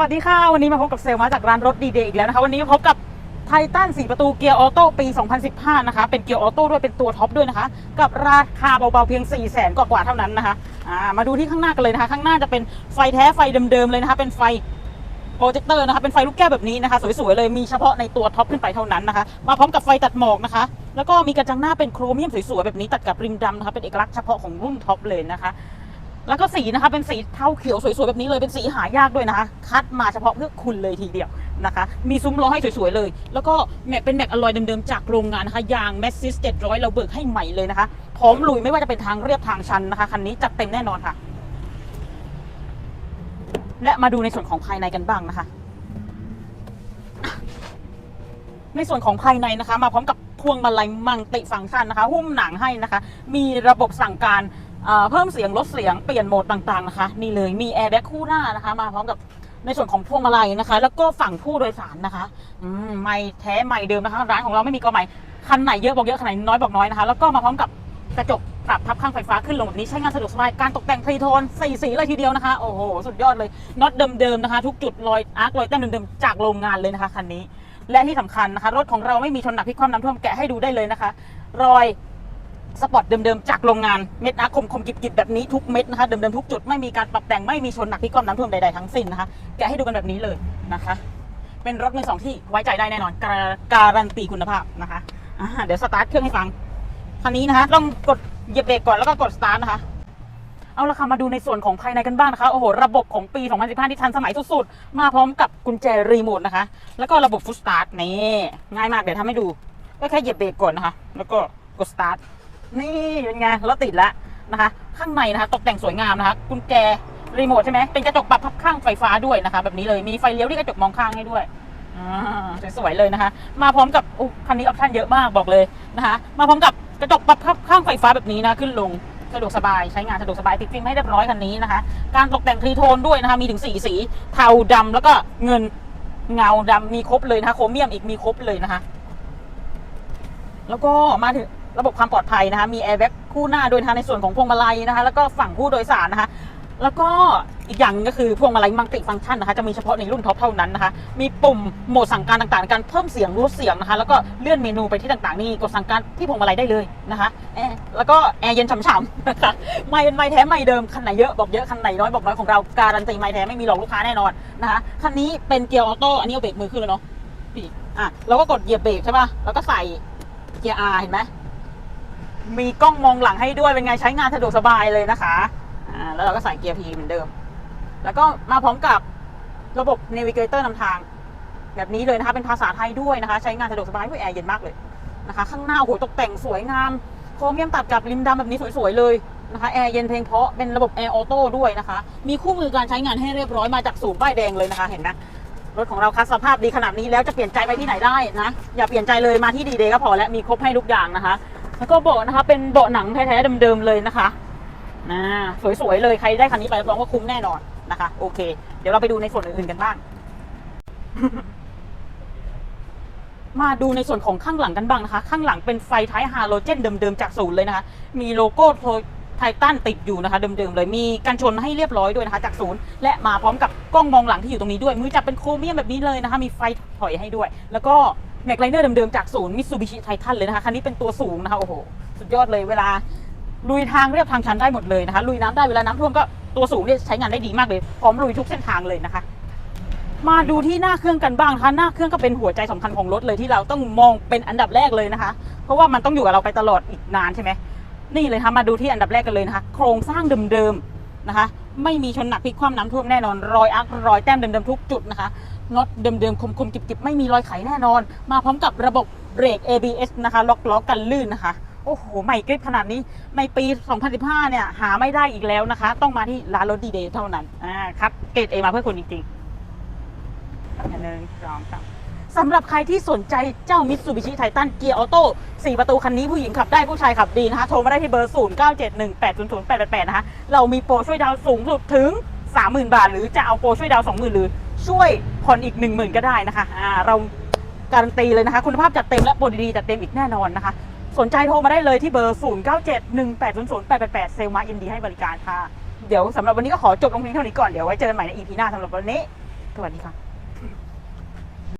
วัสดีค่ะ วันนี้มาพบกับเซลมาจากร้านรถดีเดย์อีกแล้วนะคะ วันนี้มาพบกับไททัน4ประตูเกียร์ออโต้ปี 2015 นะคะ เป็นเกียร์ออโต้ด้วยเป็นตัวท็อปด้วยนะคะ กับราคาเบาๆเพียง 4 0 0แสนกว่าๆเท่านั้นนะคะามาดูที่ข้างหน้ากันเลยนะคะ ข้างหน้าจะเป็นไฟแท้ไฟเดิมๆเลยนะคะ เป็นไฟโปรเจคเตอร์นะคะ เป็นไฟลูกแก้วแบบนี้นะคะ สวยๆเลยมีเฉพาะในตัวท็อปขึ้นไปเท่านั้นนะคะ มาพร้อมกับไฟตัดหมอกนะคะ แล้วก็มีกระจังหน้าเป็นโครเมียมสวยๆแบบนี้ตัดกับริมดำนะคะเป็นเอกลักษณ์เฉพาะของรุ่นท็อปเลยนะคะ แล้วก็สีนะคะเป็นสีเทาเขียวสวยๆแบบนี้เลยเป็นสีหายากด้วยนะคะ คัดมาเฉพาะเพื่อคุณเลยทีเดียวนะคะ มีซุ้มล้อให้สวยๆเลย แล้วก็แม็กเป็นแม็กอลลอยเดิมๆจากโรงงานนะคะยางแมสซิส700เราเบิกให้ใหม่เลยนะคะพร้อมลุยไม่ว่าจะเป็นทางเรียบทางชันนะคะคันนี้จัดเต็มแน่นอนค่ะ และมาดูในส่วนของภายในกันบ้างนะคะ ในส่วนของภายในนะคะ มาพร้อมกับพวงมาลัยมังติฟังก์ชันนะคะ หุ้มหนังให้นะคะ มีระบบสั่งการ เพิ่มเสียงลดเสียงเปลี่ยนโหมดต่างๆนะคะนี่เลยมีแอร์แบ็คคู่หน้านะคะ มาพร้อมกับในส่วนของพวงมาลัยนะคะ แล้วก็ฝั่งผู้โดยสารนะคะอืมไม่แท้ไม่เดิมนะคะ ร้านของเราไม่มีก็ใหม่คันไหนเยอะบอกเยอะคันไหนน้อยบอกน้อยนะคะ แล้วก็มาพร้อมกับกระจกปรับพับข้างไฟฟ้าขึ้นลงแบบนี้ใช้งานสะดวกสบายการตกแต่งทรีโทนสีสีเลยทีเดียวนะคะ โอ้โห สุดยอดเลยน็อตเดิมๆนะคะ ทุกจุดรอยอาร์ครอยแต้มเดิมๆจากโรงงานเลยนะคะคันนี้ และที่สำคัญนะคะ รถของเราไม่มีชนหนักพลิกคว่ำน้ำท่วมแกะให้ดูได้เลยนะคะ รอย สปอตเดิมๆจากโรงงานเม็ดอาร์คมคมๆกิบๆแบบนี้ทุกเม็ดนะคะเดิมๆทุกจุดไม่มีการปรับแต่งไม่มีชนหนักพลิกคว่ำน้ำท่วมใดๆทั้งสิ้นนะคะแกะให้ดูกันแบบนี้เลยนะคะ เป็นรถมือสองที่ไว้ใจได้แน่นอนการการันตีคุณภาพนะคะเดี๋ยวสตาร์ทเครื่องให้ฟังคันนี้นะคะต้องกดเหยียบเบรกก่อนแล้วก็กดสตาร์ทนะคะเอาละค่ะมาดูในส่วนของภายในกันบ้างนะคะโอ้โหระบบของปี 2015 ที่ทันสมัยสุดๆ มาพร้อมกับกุญแจรีโมทนะคะ แล้วก็ระบบฟุตสตาร์ทนี่ง่ายมากเดี๋ยวทำให้ดู ก็แค่เหยียบเบรกก่อนนะคะ แล้วก็กดสตาร์ท นี่เป็นไงรถติดแล้วนะคะ ข้างในนะคะตกแต่งสวยงามนะคะกุญแจรีโมทใช่ไหมเป็นกระจกปรับพับข้างไฟฟ้าด้วยนะคะ แบบนี้เลยมีไฟเลี้ยวที่กระจกมองข้างให้ด้วยสวยๆเลยนะคะ มาพร้อมกับอุคันนี้ออปชั่นเยอะมากบอกเลยนะคะ มาพร้อมกับกระจกปรับพับข้างไฟฟ้าแบบนี้นะขึ้นลงสะดวกสบายใช้งานสะดวกสบายติดฟิล์มให้เรียบร้อยคันนี้นะคะ การตกแต่งทรีโทนด้วยนะคะ มีถึงสีสีเทาดำแล้วก็เงินเงาดำมีครบเลยนะคะโครเมียมอีกมีครบเลยนะคะ แล้วก็มาถึง ระบบความปลอดภัยนะคะ มีแอร์แบ็กคู่หน้าโดยนะคะในส่วนของพวงมาลัยนะคะ แล้วก็ฝั่งผู้โดยสารนะคะ แล้วก็อีกอย่างก็คือพวงมาลัยมัลติฟังก์ชันนะคะ จะมีเฉพาะในรุ่นท็อปเท่านั้นนะคะ มีปุ่มโหมดสั่งการต่างๆ การเพิ่มเสียงลดเสียงนะคะ แล้วก็เลื่อนเมนูไปที่ต่างๆ นี่กดสั่งการที่พวงมาลัยได้เลยนะคะแอร์แล้วก็แอร์เย็นฉ่ำๆนะคะไม่ไม่แท้ไม่เดิมคันไหนเยอะบอกเยอะคันไหนน้อยบอกน้อยของเราการันตีไม่แท้ไม่มีหลอกลูกค้าแน่นอนนะคะคันนี้เป็นเกียร์ออโต้อันนี้เอาเบรกมือขึ้นแล้วเนาะพี่อะเราก็กดเหยียบเบรกใช่ป่ะแล้วก็ใส่เกียร์ R เห็นไหม มีกล้องมองหลังให้ด้วยเป็นไงใช้งานสะดวกสบายเลยนะคะอ่าแล้วเราก็ใส่เกียร์ P เหมือนเดิม แล้วก็มาพร้อมกับระบบ Navigator นำทาง แบบนี้เลยนะคะเป็นภาษาไทยด้วยนะคะ ใช้งานสะดวกสบายด้วยแอร์เย็นมากเลยนะคะ ข้างหน้าโอ้โหตกแต่งสวยงามโครเมียมตัดกับริมดำแบบนี้สวยๆเลยนะคะแอร์เย็นเพลงเพราะเป็นระบบแอร์ออโต้ด้วยนะคะ มีคู่มือการใช้งานให้เรียบร้อยมาจากศูนย์ป้ายแดงเลยนะคะ เห็นไหมรถของเราคัดสภาพดีขนาดนี้แล้วจะเปลี่ยนใจไปที่ไหนได้นะ อย่าเปลี่ยนใจเลยมาที่ดีเดย์ก็พอแล้วมีครบให้ทุกอย่างนะคะ แล้วก็เบาะนะคะ เป็นเบาะหนังแท้ๆเดิมๆเลยนะคะนะสวยๆเลยใครได้คันนี้ไปรับรองว่าคุ้มแน่นอนนะคะ โอเค เดี๋ยวเราไปดูในส่วนอื่นๆกันบ้าง มาดูในส่วนของข้างหลังกันบ้างนะคะ ข้างหลังเป็นไฟท้ายฮาโลเจนเดิมๆจากศูนย์เลยนะคะ มีโลโก้โทไททันติดอยู่นะคะเดิมๆเลยมีกันชนให้เรียบร้อยด้วยนะคะจากศูนย์และมาพร้อมกับกล้องมองหลังที่อยู่ตรงนี้ด้วย มือจับเป็นโครเมียมแบบนี้เลยนะคะ มีไฟถอยให้ด้วย แล้วก็ แม็กไลเนอร์เดิมๆจากศูนย์มิตซูบิชิไททันเลยนะคะคันนี้เป็นตัวสูงนะคะโอ้โหสุดยอดเลยเวลาลุยทางเรียบทางชันได้หมดเลยนะคะลุยน้ำได้เวลาน้ำท่วมก็ตัวสูงเนี่ยใช้งานได้ดีมากเลยพร้อมลุยทุกเส้นทางเลยนะคะ มาดูที่หน้าเครื่องกันบ้างนะคะหน้าเครื่องก็เป็นหัวใจสำคัญของรถเลยที่เราต้องมองเป็นอันดับแรกเลยนะคะ เพราะว่ามันต้องอยู่กับเราไปตลอดอีกนานใช่ไหมนี่เลยค่ะมาดูที่อันดับแรกกันเลยนะคะ โครงสร้างเดิมๆนะคะ ไม่มีชนหนักพลิกคว่ำน้ำท่วมแน่นอนรอยอักรอยแต้มเดิมๆทุกจุดนะคะ น็อตเดิมๆ คมๆกิบๆ ไม่มีรอยไขแน่นอน มาพร้อมกับระบบเบรก ABS นะคะ ล็อกล้อกันลื่นนะคะ โอ้โห ใหม่กริบขนาดนี้ ในปี 2015 เนี่ย หาไม่ได้อีกแล้วนะคะ ต้องมาที่ร้านรถดีเดย์เท่านั้น อ่าครับ เกรดเอมาเพื่อคุณจริงๆหนึ่งสองสามสำหรับใครที่สนใจเจ้ามิตซูบิชิไททันเกียร์ออโต้4ประตูคันนี้ผู้หญิงขับได้ผู้ชายขับดีนะคะ โทรมาได้ที่เบอร์ 0 9 7 1 8 0 0 8 8 8 นะคะ เรามีโปรช่วยดาวสูงสุดถึง 30,000 บาท หรือจะเอาโปรช่วยดาวน์20,000 หรือช่วยผ่อนอีก 10,000 ก็ได้นะคะอ่าเราการันตีเลยนะคะ คุณภาพจัดเต็มและโปรดีๆจัดเต็มอีกแน่นอนนะคะ สนใจโทรมาได้เลยที่เบอร์ 0 9 7 1 8 0 0 8 8 8 เซลมาอินดีให้บริการค่ะ เดี๋ยวสำหรับวันนี้ก็ขอจบลงเพียงเท่านี้ก่อน เดี๋ยวไว้เจอกันใหม่ใน EP หน้าสำหรับวันนี้ สวัสดีค่ะ